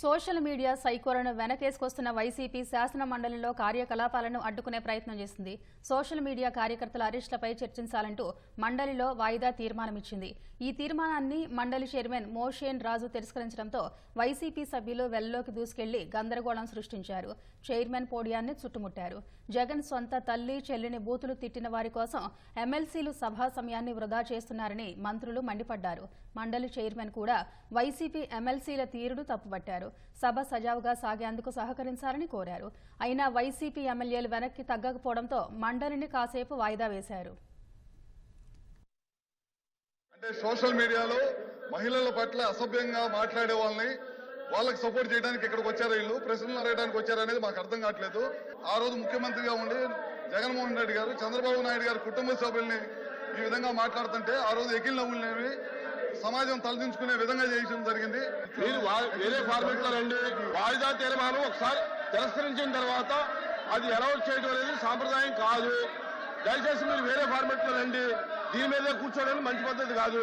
Social media సైకోలను వెనకేసుకొస్తున్న YCP శాసన మండలిలో కార్యకలాపాలను అడ్డుకునే ప్రయత్నం చేసింది. సోషల్ మీడియా కార్యకర్తల అరెస్టులపై చర్చించాలంటూ మండలిలో వాయిదా తీర్మానమిచ్చింది. ఈ తీర్మానాన్ని మండలి చైర్మన్ మోషేన్ రాజు తిరస్కరించడంతో వైసీపీ సభ్యులు వెల్లోకి దూసుకెళ్ళి గందరగోళం సృష్టించారు. చైర్మన్ పోడియాన్ని చుట్టుముట్టారు. జగన్ సొంత తల్లి చెల్లిని బూతులు తిట్టిన వారి కోసం ఎమ్మెల్సీలు సభా సమయాన్ని వృధా చేస్తున్నారని మంత్రులు మండిపడ్డారు. మండలి చైర్మన్ కూడా వైసీపీ ఎమ్మెల్సీల తీరును తప్పుపట్టారు. సభ సజావుగా సాగేందుకు సహకరించాలని కోరారు. అయినా వైసీపీ ఎమ్మెల్యేలు వెనక్కి తగ్గకపోవడంతో మండలిని కాసేపు వాయిదా వేశారు. అంటే సోషల్ మీడియాలో మహిళల పట్ల అసభ్యంగా మాట్లాడే వాళ్ళని వాళ్ళకి సపోర్ట్ చేయడానికి ఇక్కడికి వచ్చారు వీళ్ళు. ప్రశ్నలు అడగడానికి వచ్చారు అనేది మాకు అర్థం కావట్లేదు. ఆ రోజు ముఖ్యమంత్రిగా ఉండి జగన్మోహన్ రెడ్డి గారు చంద్రబాబు నాయుడు గారు కుటుంబ సభ్యుల్ని ఈ విధంగా మాట్లాడుతుంటే ఆ రోజు ఎకిల్ నవ్వులు సమాజం తలదించుకునే విధంగా చేయడం జరిగింది. మీరు వేరే ఫార్మెట్లో రండి. వాయిదా తీర్మానం ఒకసారి తిరస్కరించిన తర్వాత అది అలౌట్ చేయడం అనేది సాంప్రదాయం కాదు. దయచేసి మీరు వేరే ఫార్మెట్లో రండి. దీని మీదే కూర్చోవడం మంచి పద్ధతి కాదు.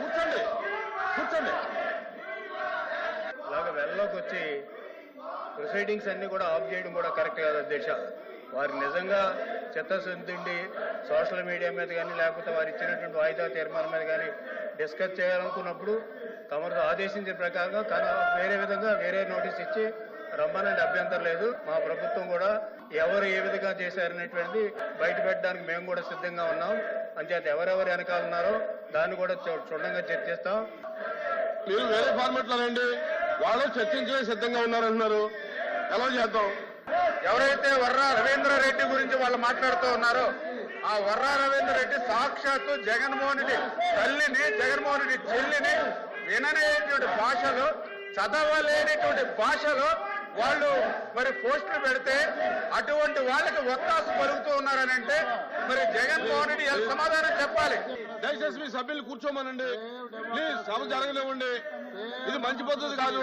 కూర్చోండి. కూర్చోండి. ఇలాగ వెల్లోకి వచ్చి ప్రొసీడింగ్స్ అన్ని కూడా ఆఫ్ చేయడం కూడా కరెక్ట్ కాదు అధ్యక్ష. వారు నిజంగా చిత్తశుద్ధి సోషల్ మీడియా మీద కానీ లేకపోతే వారు ఇచ్చినటువంటి వాయిదా తీర్మానం మీద కానీ డిస్కస్ చేయాలనుకున్నప్పుడు తమరు ఆదేశించిన ప్రకారంగా కానీ వేరే విధంగా వేరే నోటీస్ ఇచ్చి రమ్మనేది అభ్యంతరం లేదు. మా ప్రభుత్వం కూడా ఎవరు ఏ విధంగా చేశారనేటువంటిది బయట పెట్టడానికి మేము కూడా సిద్ధంగా ఉన్నాం. అంచేత ఎవరెవరు వెనకాల ఉన్నారో దాన్ని కూడా చూడంగా క్షుణ్ణంగా చర్చిస్తాం. మీరు వేరే ఫార్మెట్లో రండి. వాళ్ళు చర్చించే సిద్ధంగా ఉన్నారంటున్నారు. ఎలా చేద్దాం? ఎవరైతే వర్రా రవీంద్ర రెడ్డి గురించి వాళ్ళు మాట్లాడుతూ ఉన్నారో ఆ వర్రా రవీంద్ర రెడ్డి సాక్షాత్తు జగన్మోహన్ రెడ్డి తల్లిని జగన్మోహన్ రెడ్డి చెల్లిని విననేటువంటి భాషలు చదవలేనటువంటి భాషలో వాళ్ళు మరి పోస్టులు పెడితే అటువంటి వాళ్ళకి ఒత్తాసు పలుకుతూ ఉన్నారని అంటే మరి జగన్మోహన్ రెడ్డి సమాధానం చెప్పాలి? దయచేసి మీ సభ్యులు కూర్చోమనండి. ప్లీజ్ సభ జరగనివ్వండి. ఇది మంచి పద్ధతి కాదు.